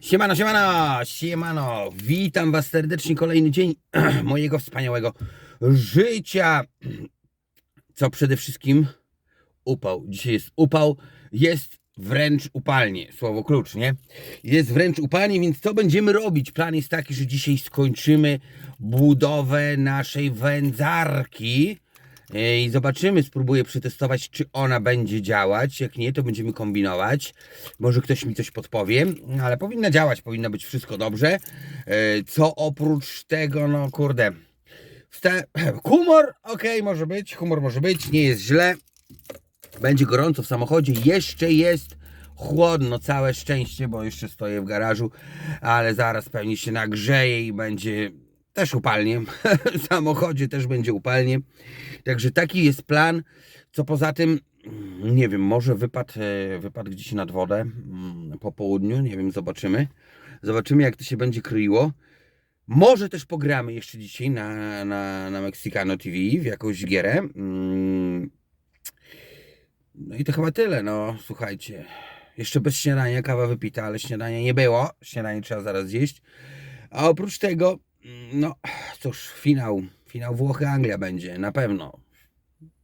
Siemano, siemano, siemano, witam was serdecznie, kolejny dzień mojego wspaniałego życia. Co przede wszystkim upał. Dzisiaj jest upał, jest wręcz upalnie, słowo klucz, nie? Jest wręcz upalnie, więc co będziemy robić? Plan jest taki, że dzisiaj skończymy budowę naszej wędzarki. E, I zobaczymy, spróbuję przetestować, czy ona będzie działać. Jak nie, to będziemy kombinować. Może ktoś mi coś podpowie, ale powinna działać, powinno być wszystko dobrze. E, Co oprócz tego, no kurde. Humor, okej, może być, humor może być, nie jest źle. Będzie gorąco w samochodzie, jeszcze jest chłodno, całe szczęście, bo jeszcze stoję w garażu, ale zaraz pewnie się nagrzeje i będzie też upalnie. W samochodzie też będzie upalnie. Także taki jest plan. Co poza tym, nie wiem, może wypad, e, wypad gdzieś nad wodę mm, po południu, nie wiem, zobaczymy. Zobaczymy, jak to się będzie kryło. Może też pogramy jeszcze dzisiaj na, na, na Mexicano TV w jakąś gierę. Mm. No i to chyba tyle, no słuchajcie. Jeszcze bez śniadania, kawa wypita, ale śniadania nie było. Śniadanie trzeba zaraz zjeść. A oprócz tego, no cóż, finał, finał Włochy-Anglia będzie, na pewno.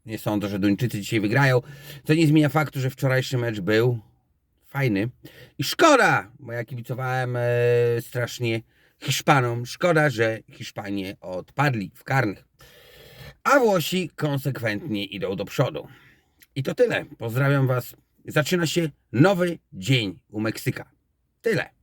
Nie sądzę, że Duńczycy dzisiaj wygrają. To nie zmienia faktu, że wczorajszy mecz był fajny. I szkoda, bo ja kibicowałem e, strasznie Hiszpanom. Szkoda, że Hiszpanie odpadli w karnych. A Włosi konsekwentnie idą do przodu. I to tyle. Pozdrawiam Was. Zaczyna się nowy dzień u Meksyka. Tyle.